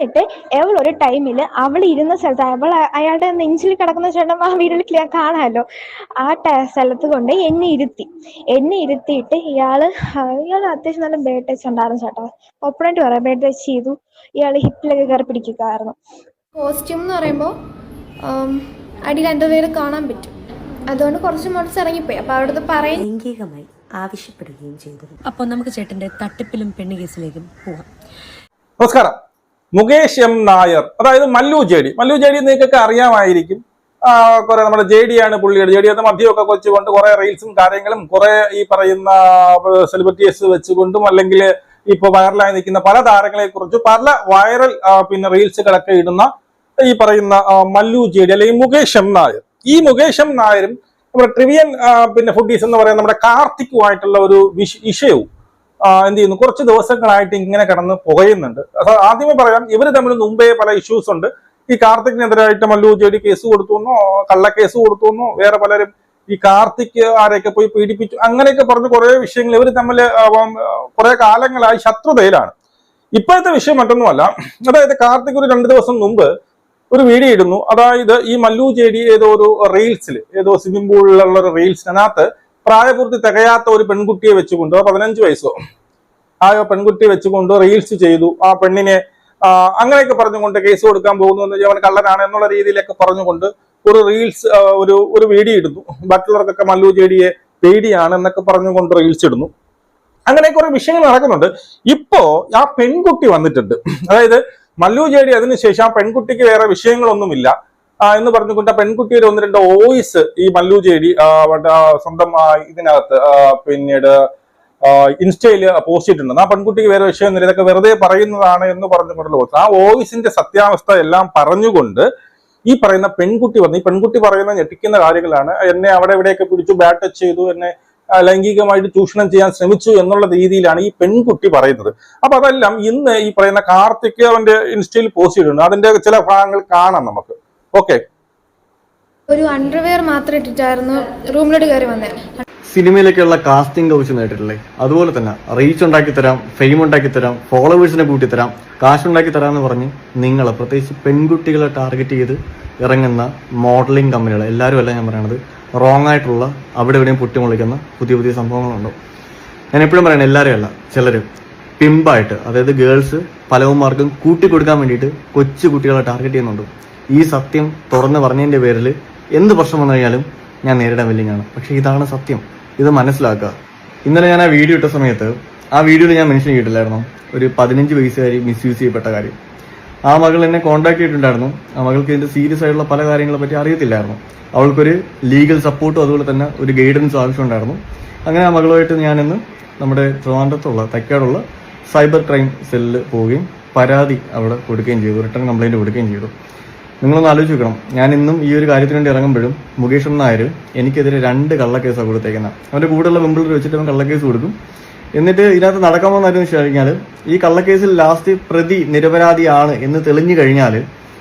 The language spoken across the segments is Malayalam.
എന്നിട്ട് അവൾ ഒരു ടൈമിൽ അവൾ ഇരുന്ന സ്ഥലത്ത് അവൾ അയാളുടെ നെഞ്ചിൽ കിടക്കുന്ന ചേട്ടൻ ആ വീട്ടിൽ കാണാമല്ലോ ആ സ്ഥലത്ത് കൊണ്ട് എന്നെ ഇരുത്തി. എന്നെ ഇരുത്തിയിട്ട് ഇയാൾ ഇയാൾ അത്യാവശ്യം നല്ല ബേഡ് ടച്ച് ഉണ്ടായിരുന്നു ചേട്ടാ. ഒപ്പണായിട്ട് പറയാം ബേഡ് ടച്ച് ചെയ്തു. ഇയാൾ ഹിപ്പിലൊക്കെ കയറി പിടിക്കുകയായിരുന്നു. കോസ്റ്റ്യൂം എന്ന് പറയുമ്പോൾ അടി രണ്ടുപേര് കാണാൻ പറ്റും. അതുകൊണ്ട് കുറച്ച് മോഡ്സ് ഇറങ്ങിപ്പോയി. അപ്പൊ അവിടുത്തെ പറയും ലൈംഗികമായി ആവശ്യപ്പെടുകയും ചെയ്തു. അപ്പോൾ നമുക്ക് ചേട്ടന്റെ തട്ടിപ്പിലും പെണ്ണ് കേസിലേക്കും പോവാം. നമസ്കാരം. മുകേഷ് എം നായർ അതായത് Mallu J D Mallu J D നിങ്ങൾക്കൊക്കെ അറിയാമായിരിക്കും. കുറെ നമ്മുടെ ജെ ഡി ആണ് പുള്ളിയുടെ. ജെ ഡി എന്ന മദ്യമൊക്കെ വെച്ചുകൊണ്ട് കുറെ റീൽസും കാര്യങ്ങളും കുറെ ഈ പറയുന്ന സെലിബ്രിറ്റീസ് വെച്ചുകൊണ്ടും അല്ലെങ്കിൽ ഇപ്പൊ വൈറലായി നിൽക്കുന്ന പല താരങ്ങളെ കുറിച്ച് പല വൈറൽ പിന്നെ റീൽസുകളൊക്കെ ഇടുന്ന ഈ പറയുന്ന മല്ലു ജെ ഡി അല്ലെങ്കിൽ മുകേഷ് എം നായർ. ഈ മുകേഷ് എം നായരും നമ്മുടെ ട്രിവിയൻ പിന്നെ ഫുഡീസ് എന്ന് പറയുന്ന നമ്മുടെ കാർത്തിക്കുമായിട്ടുള്ള ഒരു വിഷ- വിഷയവും എന്ത് ചെയ്യുന്നു? കുറച്ച് ദിവസങ്ങളായിട്ട് ഇങ്ങനെ കിടന്ന് പുകയുന്നുണ്ട്. ആദ്യമേ പറയാം ഇവർ തമ്മിൽ മുമ്പേ പല ഇഷ്യൂസ് ഉണ്ട്. ഈ കാർത്തിക്കിനെതിരായിട്ട് മല്ലു ജെഡി കേസ് കൊടുത്തുവെന്നോ കള്ളക്കേസ് കൊടുത്തുവെന്നോ വേറെ പലരും ഈ കാർത്തിക് ആരെയൊക്കെ പോയി പീഡിപ്പിച്ചു അങ്ങനെയൊക്കെ പറഞ്ഞ് കുറെ വിഷയങ്ങൾ ഇവർ തമ്മിൽ കുറെ കാലങ്ങളായി ശത്രുതയിലാണ്. ഇപ്പോഴത്തെ വിഷയം മറ്റൊന്നുമല്ല. അതായത് കാർത്തിക് ഒരു രണ്ട് ദിവസം മുമ്പ് ഒരു വീഡിയോ ഇടുന്നു. അതായത് ഈ മല്ലു ജെഡി ഏതോ ഒരു റീൽസിൽ ഏതോ സ്വിമ്മിംഗ് പൂളിലുള്ള ഒരു റീൽസിനകത്ത് പ്രായപൂർത്തി തികയാത്ത ഒരു പെൺകുട്ടിയെ വെച്ചുകൊണ്ട് പതിനഞ്ച് വയസ്സോ ആ പെൺകുട്ടിയെ വെച്ചുകൊണ്ട് റീൽസ് ചെയ്തു. ആ പെണ്ണിനെ അങ്ങനെയൊക്കെ പറഞ്ഞുകൊണ്ട് കേസ് കൊടുക്കാൻ പോകുന്നു അവൻ കള്ളനാണ് എന്നുള്ള രീതിയിലൊക്കെ പറഞ്ഞുകൊണ്ട് ഒരു റീൽസ് ഒരു ഒരു വീഡിയോ ഇടുന്നു. ബാക്കിയുള്ളവർക്കൊക്കെ മല്ലു ചേടിയെ പേടിയാണ് എന്നൊക്കെ പറഞ്ഞുകൊണ്ട് റീൽസ് ഇടുന്നു. അങ്ങനെ കുറെ വിഷയങ്ങൾ നടക്കുന്നുണ്ട്. ഇപ്പോ ആ പെൺകുട്ടി വന്നിട്ടുണ്ട്. അതായത് മല്ലു ചേടി അതിനുശേഷം ആ പെൺകുട്ടിക്ക് വേറെ വിഷയങ്ങളൊന്നുമില്ല. എന്ന് പറഞ്ഞുകൊണ്ട് പെൺകുട്ടിയുടെ ഒന്ന് രണ്ട് വോയിസ് ഈ മല്ലു ജേടി ആ, സ്വന്തം ഇതിനകത്ത് പിന്നീട് ഇൻസ്റ്റയിൽ പോസ്റ്റ് ചെയ്തിട്ടുണ്ട്. ആ പെൺകുട്ടിക്ക് വേറെ വിഷയമൊന്നുമില്ല ഇതൊക്കെ വെറുതെ പറയുന്നതാണ് എന്ന് പറഞ്ഞുകൊണ്ടുള്ള. ആ വോയിസിന്റെ സത്യാവസ്ഥ എല്ലാം പറഞ്ഞുകൊണ്ട് ഈ പറയുന്ന പെൺകുട്ടി വന്ന് ഈ പെൺകുട്ടി പറയുന്ന ഞെട്ടിക്കുന്ന കാര്യങ്ങളാണ് എന്നെ അവിടെ ഇവിടെയൊക്കെ പിടിച്ചു ബാറ്റ് ടച്ച് ചെയ്തു എന്നെ ലൈംഗികമായിട്ട് ചൂഷണം ചെയ്യാൻ ശ്രമിച്ചു എന്നുള്ള രീതിയിലാണ് ഈ പെൺകുട്ടി പറയുന്നത്. അപ്പൊ അതെല്ലാം ഇന്ന് ഈ പറയുന്ന കാർത്തിക് അവന്റെ ഇൻസ്റ്റയിൽ പോസ്റ്റ് ചെയ്തിട്ടുണ്ട്. അതിന്റെ ചില ഭാഗങ്ങൾ കാണാം നമുക്ക്. ഓക്കെ ഒരു അണ്ടർവെയർ മാത്രം ഇട്ടിട്ടായിരുന്നു റൂമിലോട്ട് കയറി വന്നേ. സിനിമയിലേക്കുള്ള കാസ്റ്റിംഗ് കൗച്ച് നേട്ടിട്ടില്ലേ അതുപോലെ തന്നെ റീച്ച് ഉണ്ടാക്കി തരാം ഫെയിം ഉണ്ടാക്കി തരാം ഫോളോവേഴ്സിനെ കൂട്ടി തരാം കാശ് ഉണ്ടാക്കി തരാം എന്ന് പറഞ്ഞ് നിങ്ങൾ പ്രത്യേകിച്ച് പെൺകുട്ടികളെ ടാർഗറ്റ് ചെയ്ത് ഇറങ്ങുന്ന മോഡലിംഗ് കമ്പനികൾ എല്ലാവരും അല്ല ഞാൻ പറയണത്. റോങ് ആയിട്ടുള്ള അവിടെ എവിടെയും പൊട്ടിമുളിക്കുന്ന പുതിയ പുതിയ സംഭവങ്ങളുണ്ടോ ഞാൻ എപ്പോഴും പറയണത് എല്ലാവരും അല്ല ചിലർ പിമ്പായിട്ട് അതായത് ഗേൾസ് പലവന്മാർക്കും കൂട്ടിക്കൊടുക്കാൻ വേണ്ടിയിട്ട് കൊച്ചു കുട്ടികളെ ടാർഗറ്റ് ചെയ്യുന്നുണ്ട്. ഈ സത്യം തുറന്ന് പറഞ്ഞതിന്റെ പേരിൽ എന്ത് പ്രശ്നം വന്നു കഴിഞ്ഞാലും ഞാൻ നേരിടാൻ വില്ലിങ്ങാണ് പക്ഷെ ഇതാണ് സത്യം. ഇത് മനസ്സിലാക്കുക. ഇന്നലെ ഞാൻ ആ വീഡിയോ ഇട്ട സമയത്ത് ആ വീഡിയോയിൽ ഞാൻ മെൻഷൻ ചെയ്തിട്ടില്ലായിരുന്നു. ഒരു പതിനഞ്ച് വയസ്സുകാരി മിസ്യൂസ് ചെയ്യപ്പെട്ട കാര്യം. ആ മകൾ എന്നെ കോൺടാക്ട് ചെയ്തിട്ടുണ്ടായിരുന്നു. ആ മകൾക്ക് ഇതിന്റെ സീരിയസ് ആയിട്ടുള്ള പല കാര്യങ്ങളെ പറ്റി അറിയത്തില്ലായിരുന്നു. അവൾക്കൊരു ലീഗൽ സപ്പോർട്ടും അതുപോലെ തന്നെ ഒരു ഗൈഡൻസ് ആവശ്യമുണ്ടായിരുന്നു. അങ്ങനെ ആ മകളുമായിട്ട് ഞാനിന്ന് നമ്മുടെ ട്രിവാൻഡ്രത്തുള്ള തൈക്കാടുള്ള സൈബർ ക്രൈം സെല്ലിൽ പോവുകയും പരാതി അവിടെ കൊടുക്കുകയും ചെയ്തു. റിട്ടേൺ കംപ്ലൈന്റ് കൊടുക്കുകയും ചെയ്തു. നിങ്ങളൊന്ന് ആലോചിച്ച് വെക്കണം ഞാൻ ഇന്നും ഈ ഒരു കാര്യത്തിന് വേണ്ടി ഇറങ്ങുമ്പോഴും മുകേഷ് നായർ എനിക്കെതിരെ രണ്ട് കള്ളക്കേസാണ് കൊടുത്തേക്കുന്നത് അവന്റെ കൂടെയുള്ള പെമ്പിളർ വെച്ചിട്ട് അവൻ കള്ളക്കേസ് കൊടുക്കും. എന്നിട്ട് ഇതിനകത്ത് നടക്കാൻ പോകുന്ന വെച്ച് കഴിഞ്ഞാൽ ഈ കള്ളക്കേസിൽ ലാസ്റ്റ് പ്രതി നിരപരാധിയാണ് എന്ന് തെളിഞ്ഞു കഴിഞ്ഞാൽ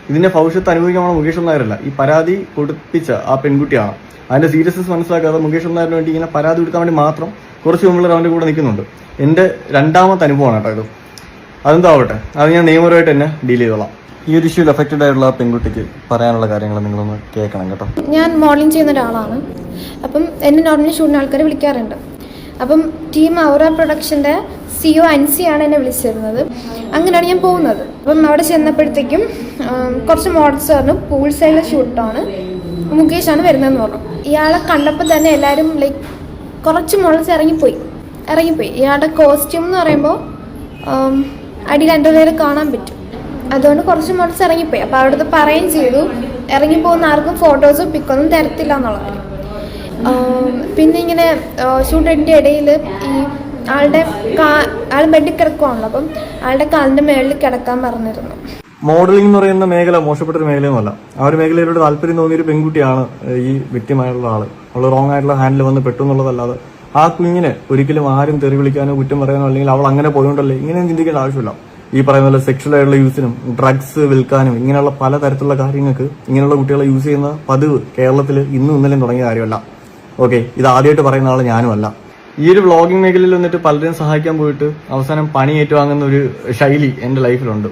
ഇതിന്റെ ഭവിഷ്യത്ത് അനുഭവിക്കാൻ മുകേഷ് നായരല്ല. ഈ പരാതി കൊടുപ്പിച്ച ആ പെൺകുട്ടിയാണ്. അതിന്റെ സീരിയസ്നെസ് മനസ്സിലാക്കാതെ മുകേഷ് നായരിന് വേണ്ടി ഇങ്ങനെ പരാതി കൊടുക്കാൻ വേണ്ടി മാത്രം കുറച്ച് പെമ്പിളർ അവന്റെ കൂടെ നിൽക്കുന്നുണ്ട്. എന്റെ രണ്ടാമത്തെ അനുഭവമാണ് കേട്ടോ ഇത്. അതെന്താവട്ടെ? അത് ഞാൻ നിയമപരമായിട്ട് തന്നെ ഡീൽ ചെയ്തോളാം. ഈ ഒരു ഇഷ്യൂ അഫക്റ്റഡ് ആയിട്ടുള്ള പെൺകുട്ടിക്ക് പറയാനുള്ള കാര്യങ്ങൾ നിങ്ങളൊന്ന് കേൾക്കണം കേട്ടോ. ഞാൻ മോഡലിംഗ് ചെയ്യുന്ന ഒരാളാണ്. അപ്പം എന്നെ നോർമലി ഷൂട്ടിന് ആൾക്കാർ വിളിക്കാറുണ്ട്. അപ്പം ടീം ഔറ പ്രൊഡക്ഷന്റെ സി സിഒ ആണ് എന്നെ വിളിച്ചിരുന്നത്. അങ്ങനെയാണ് ഞാൻ പോകുന്നത്. അപ്പം അവിടെ ചെന്നപ്പോഴത്തേക്കും കുറച്ച് മോഡൽസ് പറഞ്ഞു പൂൾ സൈഡിലെ ഷൂട്ടാണ് ആണ്. വരുന്നതെന്ന് പറഞ്ഞു. ഇയാളെ കണ്ടപ്പോൾ തന്നെ എല്ലാവരും ലൈക്ക് കുറച്ച് മോഡൽസ് ഇറങ്ങിപ്പോയി. ഇറങ്ങിപ്പോയി. ഇയാളുടെ കോസ്റ്റ്യൂം എന്ന് പറയുമ്പോൾ അടിയിൽ അടി രണ്ടുപേരെ കാണാൻ പറ്റും. അതുകൊണ്ട് കുറച്ച് മോഡൽസ് ഇറങ്ങിപ്പോയി. അപ്പോൾ അവിടുത്തെ പറയുകയും ചെയ്തു. ഇറങ്ങിപ്പോകുന്ന ആർക്കും ഫോട്ടോസോ പിക്കൊന്നും തരത്തില്ല എന്നുള്ളത്. പിന്നെ ഇങ്ങനെ ഷൂട്ടിന്റെ ഇടയിൽ ഈ ആളുടെ കാ ആൾ ബെഡിൽ കിടക്കുവാണല്ലോ. അപ്പം ആളുടെ കാലിന്റെ മേളിൽ കിടക്കാൻ പറഞ്ഞിരുന്നു. മോഡലിംഗ് എന്ന് പറയുന്ന മേഖല മോശപ്പെട്ട ഒരു മേഖലയൊന്നുമല്ല. ആ ഒരു മേഖലയിലൂടെ താല്പര്യം തോന്നിയ ഒരു പെൺകുട്ടിയാണ് ഈ വ്യക്തിമായുള്ള ആൾ. അവൾ റോങ് ആയിട്ടുള്ള ഹാൻഡിൽ വന്ന് പെട്ടു എന്നുള്ളതല്ലാതെ ആ കുഞ്ഞിനെ ഒരിക്കലും ആരും തെറി വിളിക്കാനോ കുറ്റം പറയാനോ അല്ലെങ്കിൽ അവൾ അങ്ങനെ പോയോണ്ടല്ലേ ഇങ്ങനെയൊന്നും ചിന്തിക്കേണ്ട ആവശ്യമില്ല. ഈ പറയുന്ന പോലെ സെക്ഷൽ ആയിട്ടുള്ള യൂസിനും ഡ്രഗ്സ് വിൽക്കാനും ഇങ്ങനെയുള്ള പലതരത്തിലുള്ള കാര്യങ്ങൾക്ക് ഇങ്ങനെയുള്ള കുട്ടികളെ യൂസ് ചെയ്യുന്ന പതിവ് കേരളത്തിൽ ഇന്നും ഇന്നലെയും തുടങ്ങിയ കാര്യമല്ല. ഓക്കെ ഇത് ആദ്യമായിട്ട് പറയുന്ന ആൾ ഞാനുമല്ല ഈ ഒരു വ്ളോഗിംഗ് മേഖലയിൽ വന്നിട്ട് പലരെയും സഹായിക്കാൻ പോയിട്ട് അവസാനം പണി ഏറ്റുവാങ്ങുന്ന ഒരു ശൈലി എന്റെ ലൈഫിലുണ്ട്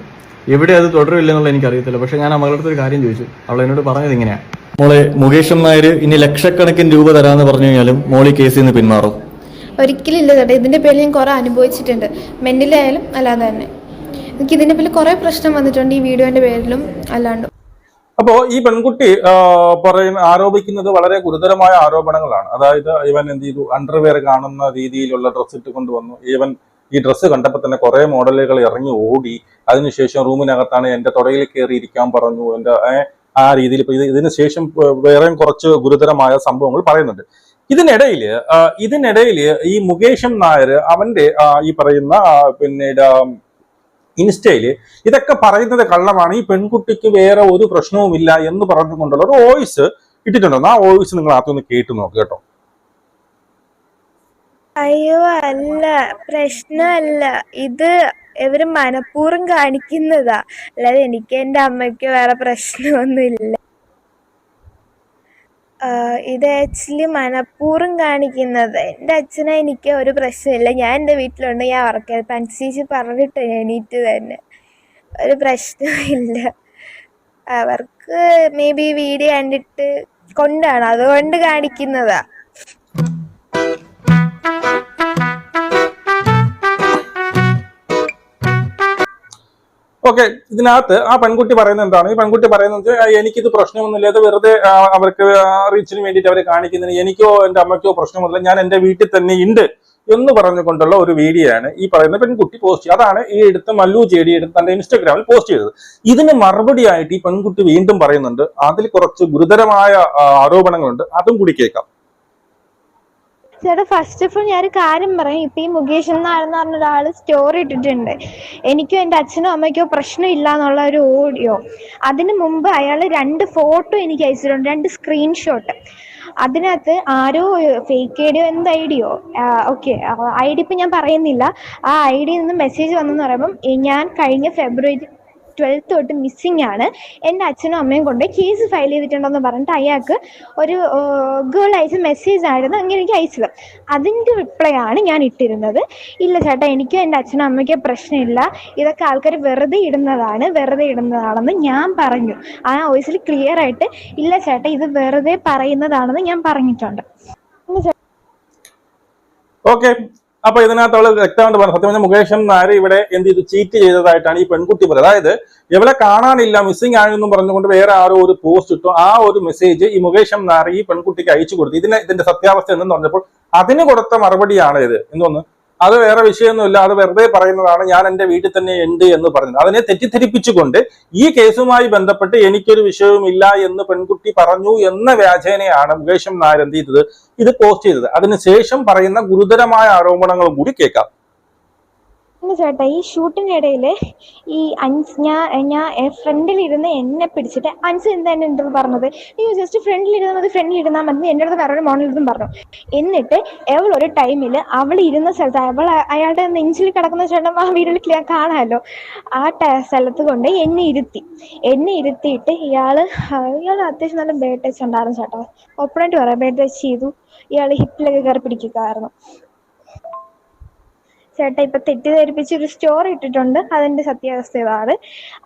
എവിടെ അത് തുടരില്ല എനിക്കറിയത്തില്ല പക്ഷെ ഞാൻ അവളുടെ ഒരു കാര്യം ചോദിച്ചു. അവൾ എന്നോട് പറഞ്ഞത് ഇങ്ങനെയാ. മോളെ മുകേഷ് നായർ ഇനി ലക്ഷക്കണക്കിന് രൂപ തരാന്ന് പറഞ്ഞു കഴിഞ്ഞാലും മോളി കേസിൽ നിന്ന് പിന്മാറും. ഒരിക്കലും ഇല്ല ഇതിന്റെ പേരിൽ ഞാൻ കുറെ അനുഭവിച്ചിട്ടുണ്ട്. മെന്റലായാലും അല്ലാതെ തന്നെ. എനിക്ക് ഇതിന്റെ പേരിൽ കുറെ പ്രശ്നം വന്നിട്ടുണ്ട് ഈ വീഡിയോന്റെ പേരിലും അല്ലാണ്ടും. അപ്പോ ഈ പെൺകുട്ടി പറയുന്ന ആരോപിക്കുന്നത് വളരെ ഗുരുതരമായ ആരോപണങ്ങളാണ്. അതായത് ഇവൻ എന്ത് ചെയ്തു? അണ്ടർവെയർ കാണുന്ന രീതിയിലുള്ള ഡ്രസ്സ് ഇട്ട് കൊണ്ടുവന്നു ഇവൻ ഈ ഡ്രസ്സ് കണ്ടപ്പോൾ തന്നെ കുറെ മോഡലുകൾ ഇറങ്ങി ഓടി. അതിനുശേഷം റൂമിനകത്താണ് എന്റെ തുടയിൽ കയറി ഇരിക്കാൻ പറഞ്ഞു. എന്റെ ആ രീതിയിൽ ഇത് ഇതിന് ശേഷം വേറെയും കുറച്ച് ഗുരുതരമായ സംഭവങ്ങൾ പറയുന്നുണ്ട്. ഇതിനിടയിൽ ഇതിനിടയിൽ ഈ മുകേഷം നായർ അവന്റെ ഈ പറയുന്ന പിന്നീട് ഇൻസ്റ്റയിൽ ഇതൊക്കെ പറയുന്നത് കള്ളമാണ്. ഈ പെൺകുട്ടിക്ക് വേറെ ഒരു പ്രശ്നവുമില്ല എന്ന് പറഞ്ഞുകൊണ്ടുള്ള ഒരു വോയിസ് ഇട്ടിട്ടുണ്ടോ. ആ വോയിസ് നിങ്ങൾ ആദ്യം കേട്ട് നോക്ക് കേട്ടോ. അയ്യോ അല്ല. പ്രശ്നമല്ല. ഇത് ഇവർ മനഃപൂർവം കാണിക്കുന്നതാ. അല്ലാതെ എനിക്ക് എന്റെ അമ്മയ്ക്ക് വേറെ പ്രശ്നമൊന്നുമില്ല. ഇത് ആക്ച്വലി മനഃപൂർവം കാണിക്കുന്നത്. എന്റെ അച്ഛനെ എനിക്ക് ഒരു പ്രശ്നമില്ല. ഞാൻ എന്റെ വീട്ടിലുണ്ട്. ഞാൻ ഉറക്കരുത് അനുസരിച്ച് പറഞ്ഞിട്ട് എണീറ്റ് തന്നെ. ഒരു പ്രശ്നമില്ല അവർക്ക് മേ ബി വീഡിയോ കണ്ടിട്ട് കൊണ്ടാണ്. അതുകൊണ്ട് കാണിക്കുന്നതാ. ഓക്കെ ഇതിനകത്ത് ആ പെൺകുട്ടി പറയുന്നത് എന്താണ്? ഈ പെൺകുട്ടി പറയുന്നത് "ആ, എനിക്കിത് പ്രശ്നമൊന്നുമില്ല ഇത് വെറുതെ അവർക്ക് റീച്ചിന് വേണ്ടിയിട്ട് അവരെ കാണിക്കുന്നതിന് എനിക്കോ എന്റെ അമ്മയ്ക്കോ പ്രശ്നമൊന്നുമില്ല ഞാൻ എന്റെ വീട്ടിൽ തന്നെ ഉണ്ട് എന്ന് പറഞ്ഞുകൊണ്ടുള്ള ഒരു വീഡിയോ ആണ് ഈ പറയുന്ന പെൺകുട്ടി പോസ്റ്റ് ചെയ്തത് അതാണ് ഈ എടുത്ത് മല്ലു ചേടി എടുത്ത് തന്റെ ഇൻസ്റ്റാഗ്രാമിൽ പോസ്റ്റ് ചെയ്തത്. ഇതിന് മറുപടിയായിട്ട് ഈ പെൺകുട്ടി വീണ്ടും പറയുന്നുണ്ട് അതിൽ കുറച്ച് ഗുരുതരമായ ആരോപണങ്ങളുണ്ട് അതും കൂടി കേൾക്കാം. ചേട്ടാ ഫസ്റ്റ് ഓഫ് ഓൾ ഞാനൊരു കാര്യം പറയാം. ഇപ്പൊ ഈ മുകേഷ് എന്നാണെന്ന് പറഞ്ഞ ഒരാൾ സ്റ്റോറി ഇട്ടിട്ടുണ്ട്. എനിക്കും എന്റെ അച്ഛനും അമ്മയ്ക്കോ പ്രശ്നമില്ല എന്നുള്ള ഒരു ഓഡിയോ അതിന് മുമ്പ് അയാൾ രണ്ട് ഫോട്ടോ എനിക്ക് അയച്ചിട്ടുണ്ട്. രണ്ട് സ്ക്രീൻഷോട്ട് അതിനകത്ത് ആരോ ഫേക്ക് ഐഡിയോ എന്ത് ഐഡിയോ? ഓക്കെ ഐ ഡി ഇപ്പം ഞാൻ പറയുന്നില്ല. ആ ഐ ഡിയിൽ നിന്ന് മെസ്സേജ് വന്നെന്ന് പറയുമ്പം ഞാൻ കഴിഞ്ഞ ഫെബ്രുവരി ട്വൽത്ത് തൊട്ട് മിസ്സിംഗ് ആണ്. എന്റെ അച്ഛനും അമ്മയും കൊണ്ട് കേസ് ഫയൽ ചെയ്തിട്ടുണ്ടെന്ന് പറഞ്ഞിട്ട് അയാൾക്ക് ഒരു ഗേൾ അയച്ച മെസ്സേജ് ആയിരുന്നു അങ്ങനെ എനിക്ക് അയച്ചത്. അതിന്റെ റിപ്ലൈ ആണ് ഞാൻ ഇട്ടിരുന്നത്. ഇല്ല ചേട്ടാ എനിക്കും എന്റെ അച്ഛനും അമ്മയ്ക്കും പ്രശ്നമില്ല. ഇതൊക്കെ ആൾക്കാർ വെറുതെ ഇടുന്നതാണ് വെറുതെ ഇടുന്നതാണെന്ന് ഞാൻ പറഞ്ഞു. ആ വോയിസിൽ ക്ലിയർ ആയിട്ട് ഇല്ല ചേട്ടാ ഇത് വെറുതെ പറയുന്നതാണെന്ന് ഞാൻ പറഞ്ഞിട്ടുണ്ട്. ഓക്കെ അപ്പൊ ഇതിനകത്ത് അവൾ വ്യക്തമായിട്ട് പറഞ്ഞു സത്യം മുകേഷൻ നായർ ഇവിടെ എന്ത് ചെയ്തു? ചീറ്റ് ചെയ്തതായിട്ടാണ് ഈ പെൺകുട്ടി പറയുന്നത്. അതായത് ഇവളെ കാണാനില്ല മിസ്സിംഗ് ആണെന്നും പറഞ്ഞുകൊണ്ട് വേറെ ആരോ ഒരു പോസ്റ്റ് ഇട്ടു. ആ ഒരു മെസ്സേജ് ഈ മുകേഷൻ നായർ ഈ പെൺകുട്ടിക്ക് അയച്ചു കൊടുത്തു. ഇതിന് ഇതിന്റെ സത്യാവസ്ഥ എന്തെന്ന് പറഞ്ഞപ്പോൾ അതിന് കൊടുത്ത മറുപടിയാണ് ഇത് എന്തോന്ന്? അത് വേറെ വിഷയമൊന്നുമില്ല. അത് വെറുതെ പറയുന്നതാണ് ഞാൻ എന്റെ വീട്ടിൽ തന്നെ ഉണ്ട് എന്ന് പറഞ്ഞത്. അതിനെ തെറ്റിദ്ധരിപ്പിച്ചുകൊണ്ട് ഈ കേസുമായി ബന്ധപ്പെട്ട് എനിക്കൊരു വിഷയവുമില്ല എന്ന് പെൺകുട്ടി പറഞ്ഞു എന്ന വ്യാജേനയാണ് മുകേഷം നായർ എന്ത് ചെയ്തത്? ഇത് പോസ്റ്റ് ചെയ്തത്. അതിനുശേഷം പറയുന്ന ഗുരുതരമായ ആരോപണങ്ങളും കൂടി കേൾക്കാം. പിന്നെ ചേട്ടാ ഈ ഷൂട്ടിനിടയിൽ ഈ അൻസ് ഞാൻ ഞാൻ ഫ്രണ്ടിലിരുന്ന് എന്നെ പിടിച്ചിട്ട് അൻസ് എന്താണ് എന്റെ അടുത്ത് പറഞ്ഞത്? അയ്യോ ജസ്റ്റ് ഫ്രണ്ടിലിരുന്നാൽ മതി ഫ്രണ്ടിലിരുന്നാൽ മതി എന്റെ അടുത്ത് വേറൊരു മോണിലിരുന്നും പറഞ്ഞു. എന്നിട്ട് അവൾ ഒരു ടൈമിൽ അവൾ ഇരുന്ന സ്ഥലത്ത് അവൾ അയാളുടെ നെഞ്ചിൽ കിടക്കുന്ന ചേട്ടൻ ആ വീട്ടിൽ ക്ലിയർ കാണാമല്ലോ. ആ സ്ഥലത്ത് കൊണ്ട് എന്നെ ഇരുത്തി. എന്നെ ഇരുത്തിയിട്ട് ഇയാൾ ഇയാൾ അത്യാവശ്യം നല്ല ബേഡ് ടച്ച് ഉണ്ടായിരുന്നു ചേട്ടാ. ഓപ്പണായിട്ട് പറയാം ബേഡ് ടച്ച് ചെയ്തു. ഇയാൾ ഹിപ്പിലൊക്കെ കയറി പിടിക്കുകയായിരുന്നു. ചേട്ടാ ഇപ്പൊ തെറ്റിദ്ധരിപ്പിച്ച് ഒരു സ്റ്റോറി ഇട്ടിട്ടുണ്ട്. അതിന്റെ സത്യാവസ്ഥ ഇതാണ്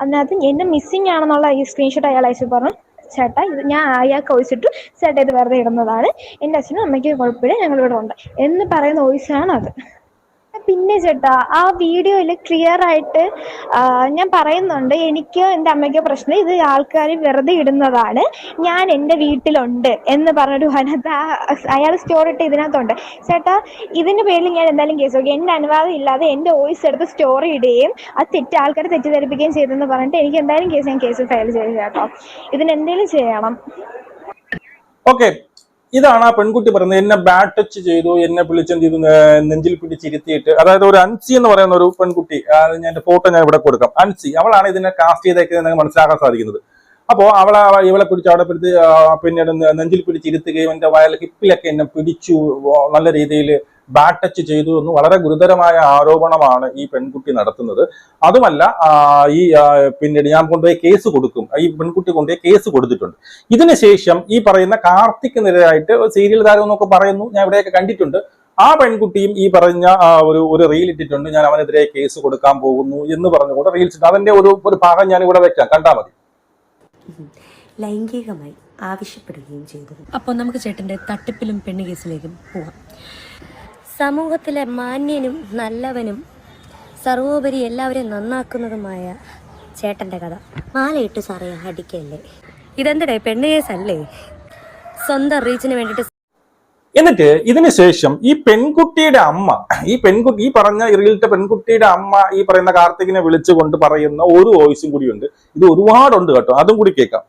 അതിനകത്ത് എന്നെ മിസ്സിംഗ് ആണെന്നുള്ള ഈ സ്ക്രീൻഷോട്ട് അയാൾ അയച്ചു പറഞ്ഞു. ചേട്ടാ ഇത് ഞാൻ അയാൾക്ക് ഒഴിച്ചിട്ട്. ചേട്ടാ ഇത് വെറുതെ ഇടുന്നതാണ്. എന്റെ അച്ഛനും അമ്മയ്ക്കും കുഴപ്പമില്ല. ഞങ്ങളിവിടെ ഉണ്ട്. എന്ന് പറയുന്ന വോയിസാണ് അത് പിന്നെ ചേട്ടാ ആ വീഡിയോയിൽ ക്ലിയർ ആയിട്ട് ഞാൻ പറയുന്നുണ്ട് എനിക്ക് എന്റെ അമ്മയ്ക്ക് പ്രശ്നം ഇത് ആൾക്കാർ വെറുതെ ഇടുന്നതാണ് ഞാൻ എന്റെ വീട്ടിലുണ്ട് എന്ന് പറഞ്ഞൊരു വനത അയാൾ സ്റ്റോറി ഇട്ട് ഇതിനകത്തുണ്ട്. ചേട്ടാ ഇതിന്റെ പേരിൽ ഞാൻ എന്തായാലും കേസ് നോക്കി. എന്റെ അനുവാദം ഇല്ലാതെ എന്റെ വോയിസ് എടുത്ത് സ്റ്റോറി ഇടുകയും അത് തെറ്റ് ആൾക്കാരെ തെറ്റിദ്ധരിപ്പിക്കുകയും ചെയ്തെന്ന് പറഞ്ഞിട്ട് എനിക്ക് എന്തായാലും കേസ് ഞാൻ കേസ് ഫയൽ ചെയ്തു കേട്ടോ. ഇതിനെന്തെങ്കിലും ചെയ്യണം. ഓക്കെ ഇതാണ് ആ പെൺകുട്ടി പറയുന്നത്. എന്നെ ബാഡ് ടച്ച് ചെയ്തു എന്നെ വിളിച്ചെന്ത് ചെയ്തു നെഞ്ചിൽ പിടിച്ചിരുത്തിയിട്ട് അതായത് ഒരു അൻസി എന്ന് പറയുന്ന ഒരു പെൺകുട്ടി ഞാൻ ഫോട്ടോ ഞാൻ ഇവിടെ കൊടുക്കാം. അൻസി അവളാണ് ഇതിനെ കാസ്റ്റ് ചെയ്തേക്കുന്നത് നിങ്ങൾക്ക് മനസ്സിലാക്കാൻ സാധിക്കുന്നത്. അപ്പോൾ അവളെ ഇവളെ പിടിച്ച് അവിടെ പിടിച്ച് പിന്നീട് നെഞ്ചിൽ പിടിച്ചിരുത്തുകയും എന്റെ വയൽ ഹിപ്പിലൊക്കെ എന്നെ പിടിച്ചു നല്ല രീതിയിൽ ബാഡ് ടച്ച് ചെയ്തു എന്ന് വളരെ ഗുരുതരമായ ആരോപണമാണ് ഈ പെൺകുട്ടി നടത്തുന്നത്. അതുമല്ല ഈ പിന്നീട് ഞാൻ കൊണ്ടുപോയി കേസ് കൊടുക്കും. ഈ പെൺകുട്ടി കൊണ്ടുപോയി കേസ് കൊടുത്തിട്ടുണ്ട്. ഇതിനുശേഷം ഈ പറയുന്ന കാർത്തിക് നിരയായിട്ട് സീരിയൽ താരം എന്നൊക്കെ പറയുന്നു. ഞാൻ ഇവിടെയൊക്കെ കണ്ടിട്ടുണ്ട്. ആ പെൺകുട്ടിയും ഈ പറഞ്ഞ ഒരു ഒരു റീൽ ഇട്ടിട്ടുണ്ട്. ഞാൻ അവനെതിരെ കേസ് കൊടുക്കാൻ പോകുന്നു എന്ന് പറഞ്ഞുകൊണ്ട് റീൽസ് ഇട്ട്. അതിന്റെ ഒരു ഒരു ഭാഗം ഞാൻ ഇവിടെ വെക്കാം. കണ്ടാൽ മതി. ലൈംഗികമായി ആവശ്യപ്പെടുകയും ചെയ്തു. അപ്പോൾ നമുക്ക് ചേട്ടന്റെ തട്ടിപ്പിലും പെണ്ണ് കേസിലേക്കും പോവാം. സമൂഹത്തിലെ മാന്യനും നല്ലവനും സർവോപരി എല്ലാവരെയും നന്നാക്കുന്നതുമായ ചേട്ടന്റെ കഥ. മാലയിട്ട് സാറേ അടിക്കല്ലേ? ഇതെന്തടേ പെണ്ണ് കേസല്ലേ? സ്വന്തം റീച്ചിന് വേണ്ടിയിട്ട് എന്നിട്ട് ഇതിനുശേഷം ഈ പെൺകുട്ടിയുടെ അമ്മ ഈ പെൺകുട്ടി ഈ പറഞ്ഞ ഇറിയിലത്തെ പെൺകുട്ടിയുടെ അമ്മ ഈ പറയുന്ന കാർത്തികിനെ വിളിച്ചുകൊണ്ട് പറയുന്ന ഒരു വോയിസും കൂടിയുണ്ട്. ഇത് ഒരുപാടുണ്ട് കേട്ടോ. അതും കൂടി കേൾക്കാം.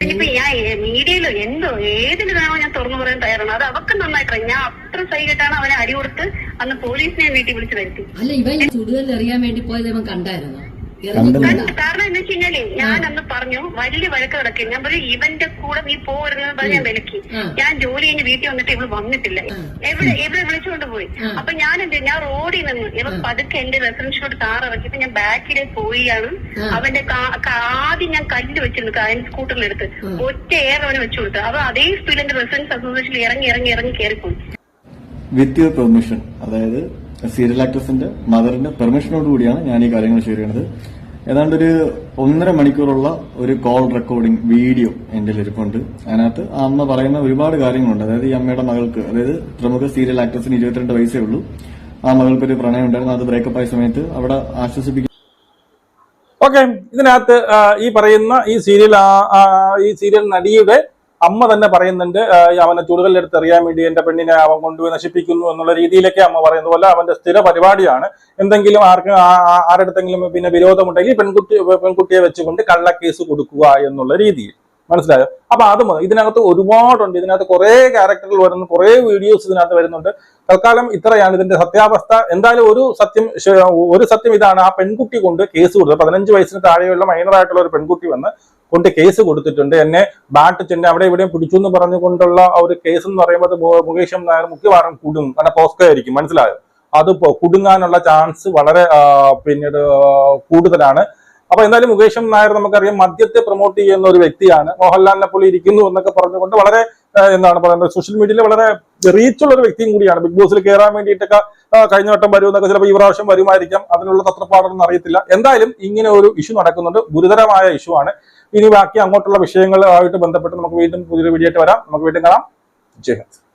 ഇനിയിപ്പോ ഞാൻ മീഡിയയിലോ എന്തോ ഏതിന് വേണോ ഞാൻ തുറന്നു പറയാൻ തയ്യാറാണ്. അത് അവർക്ക് നന്നായിട്ടാണ് ഞാൻ അത്ര സൈകിട്ടാണ് അവനെ അടി കൊടുത്ത് അന്ന് പോലീസിനെ വീട്ടിൽ വിളിച്ചു വരുത്തി. അല്ല ഇവൻ ഈ അറിയാൻ വേണ്ടി പോയത് ഇവൻ കണ്ടായിരുന്നോ? കാരണം എന്താ വെച്ചാൽ ഞാൻ അന്ന് പറഞ്ഞു വലിയ വഴക്ക് കിടക്കി ഞാൻ പറയും ഇവന്റെ കൂടെ നീ പോരുന്നത് പറഞ്ഞ വിലക്കി. ഞാൻ ജോലി കഴിഞ്ഞ് വീട്ടിൽ വന്നിട്ട് ഇവൾ വന്നിട്ടില്ല. എവിടെ എവിടെ വിളിച്ചുകൊണ്ട് പോയി? അപ്പൊ ഞാൻ എന്ത് ഞാൻ റോഡിൽ നിന്ന് ഇവ പതുക്കെ എന്റെ റെസിഡൻഷ്യലോട്ട് കാർ ഇറക്കിയപ്പോ ഞാൻ ബാക്കിലെ പോയിയാണ്. അവന്റെ ആദ്യം ഞാൻ കല്ല് വെച്ചിരുന്നു കാര്യം സ്കൂട്ടറിലെടുത്ത്. ഒറ്റ എയർ അവന് വെച്ചു കൊടുത്തു. അപ്പൊ അതേ സ്പീഡിൽ എന്റെ റെസിഡൻസ് അസോസിയേഷനിൽ ഇറങ്ങി ഇറങ്ങി ഇറങ്ങി കയറിപ്പോയി വിത്ത് യുവർ പെർമിഷൻ അതായത് സീരിയൽ ആക്ട്രസിന്റെ മദറിന്റെ പെർമിഷനോട് കൂടിയാണ് ഞാൻ ഈ കാര്യങ്ങൾ ഷെയർ ചെയ്യുന്നത് ഏതാണ്ട് ഒരു ഒന്നര മണിക്കൂറുള്ള ഒരു കോൾ റെക്കോർഡിംഗ് വീഡിയോ എന്റെ ഇരിപ്പുണ്ട് അതിനകത്ത് ആ അമ്മ പറയുന്ന ഒരുപാട് കാര്യങ്ങളുണ്ട്. അതായത് ഈ അമ്മയുടെ മകൾക്ക് അതായത് പ്രമുഖ സീരിയൽ ആക്ട്രസിന് ഇരുപത്തിരണ്ട് വയസ്സേ ഉള്ളൂ. ആ മകൾക്ക് ഒരു പ്രണയം ഉണ്ടായിരുന്നു. അത് ബ്രേക്കപ്പ് ആയ സമയത്ത് അവിടെ ആശ്വസിപ്പിക്കും ഓക്കെ ഇതിനകത്ത് ഈ പറയുന്ന ഈ സീരിയൽ ഈ സീരിയൽ നടിയുടെ അമ്മ തന്നെ പറയുന്നുണ്ട് അവനെ ചുടുകളിലെടുത്ത് എറിയാൻ വേണ്ടി എന്റെ പെണ്ണിനെ അവൻ കൊണ്ടുപോയി നശിപ്പിക്കുന്നു എന്നുള്ള രീതിയിലൊക്കെ അമ്മ പറയുന്നത് പോലെ അവന്റെ സ്ഥിര പരിപാടിയാണ്. എന്തെങ്കിലും ആർക്കും ആ- ആ- ആരുടെടുത്തെങ്കിലും പിന്നെ വിരോധമുണ്ടെങ്കിൽ പെൺകുട്ടി പെൺകുട്ടിയെ വെച്ചുകൊണ്ട് കള്ളക്കേസ് കൊടുക്കുക എന്നുള്ള രീതിയിൽ. മനസ്സിലായോ? അപ്പൊ അത്. ഇതിനകത്ത് ഒരുപാടുണ്ട്. ഇതിനകത്ത് കുറെ ക്യാരക്ടറുകൾ വരുന്നു കുറെ വീഡിയോസ് ഇതിനകത്ത് വരുന്നുണ്ട്. തൽക്കാലം ഇത്രയാണ് ഇതിന്റെ സത്യാവസ്ഥ. എന്തായാലും ഒരു സത്യം ഒരു സത്യം ഇതാണ്. ആ പെൺകുട്ടി കൊണ്ട് കേസ് കൊടുത്തത് പതിനഞ്ച് വയസ്സിന് താഴെയുള്ള മൈനറായിട്ടുള്ള ഒരു പെൺകുട്ടി വന്ന് കൊണ്ട് കേസ് കൊടുത്തിട്ടുണ്ട്. എന്നെ ബാട്ട് ചെന്നെ അവിടെ ഇവിടെയും പിടിച്ചു എന്ന് പറഞ്ഞുകൊണ്ടുള്ള ഒരു കേസ് എന്ന് പറയുമ്പോൾ മുകേഷം നായർ മുഖ്യവാരം കുടുങ്ങും കാരണം പോസ്കോ ആയിരിക്കും മനസ്സിലായോ? അത് കുടുങ്ങാനുള്ള ചാൻസ് വളരെ പിന്നീട് കൂടുതലാണ്. അപ്പൊ എന്തായാലും മുകേഷ് നായർ നമുക്കറിയാം മദ്യത്തെ പ്രൊമോട്ട് ചെയ്യുന്ന ഒരു വ്യക്തിയാണ്. മോഹൻലാലിനെ പോലെ ഇരിക്കുന്നു എന്നൊക്കെ പറഞ്ഞുകൊണ്ട് വളരെ എന്താണ് പറയുന്നത് സോഷ്യൽ മീഡിയയിൽ വളരെ റീച്ചുള്ള ഒരു വ്യക്തിയും കൂടിയാണ്. ബിഗ് ബോസിൽ കയറാൻ വേണ്ടിയിട്ടൊക്കെ കഴിഞ്ഞ വട്ടം വരും എന്നൊക്കെ ചിലപ്പോൾ ഈ പ്രാവശ്യം വരുമായിരിക്കാം. അതിനുള്ള തത്രപ്പാടൊന്നും അറിയത്തില്ല. എന്തായാലും ഇങ്ങനെ ഒരു ഇഷ്യൂ നടക്കുന്നുണ്ട്. ഗുരുതരമായ ഇഷ്യൂ ആണ്. ഇനി ബാക്കി അങ്ങോട്ടുള്ള വിഷയങ്ങളുമായിട്ട് ബന്ധപ്പെട്ട് നമുക്ക് വീണ്ടും പുതിയൊരു വീഡിയോ ആയിട്ട് വരാം. നമുക്ക് വീണ്ടും കാണാം. ജയ് ഹിന്ദ്.